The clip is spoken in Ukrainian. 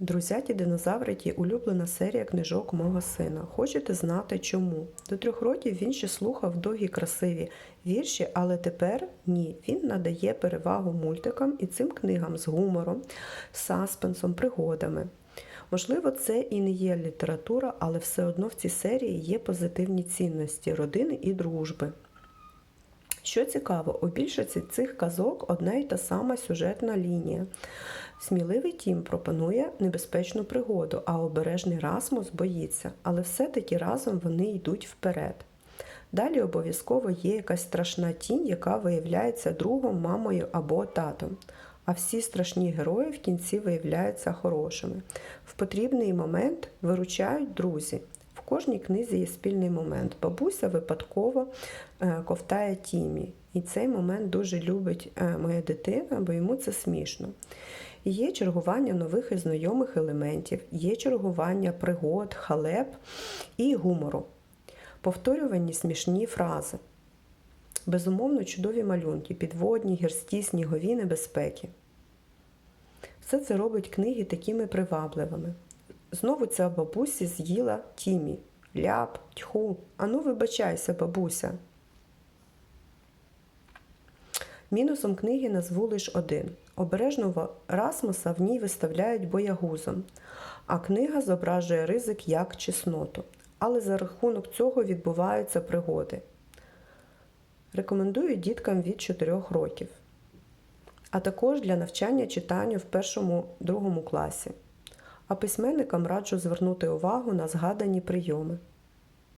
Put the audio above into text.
Друзяті динозаври ті улюблена серія книжок мого сина. Хочете знати чому? До трьох років він ще слухав довгі красиві вірші, але тепер ні. Він надає перевагу мультикам і цим книгам з гумором, саспенсом, пригодами. Можливо, це і не є література, але все одно в цій серії є позитивні цінності родини і дружби. Що цікаво, у більшості цих казок одна й та сама сюжетна лінія. Сміливий Тім пропонує небезпечну пригоду, а обережний Расмус боїться, але все-таки разом вони йдуть вперед. Далі обов'язково є якась страшна тінь, яка виявляється другом, мамою або татом. А всі страшні герої в кінці виявляються хорошими. В потрібний момент виручають друзі. Кожній книзі є спільний момент. Бабуся випадково е, ковтає Тімі. І цей момент дуже любить е, моя дитина, бо йому це смішно. Є чергування нових і знайомих елементів, є чергування пригод, халеп і гумору, повторювані смішні фрази. Безумовно, чудові малюнки, підводні, гірські, снігові небезпеки. Все це робить книги такими привабливими. Знову ця бабуся з'їла Тімі. Ляп, тьху, ану вибачайся, бабуся. Мінусом книги назву лише один. Обережного Расмуса в ній виставляють боягузом, а книга зображує ризик як чесноту. Але за рахунок цього відбуваються пригоди. Рекомендую діткам від 4 років, а також для навчання читанню в першому-другому класі. А письменникам раджу звернути увагу на згадані прийоми.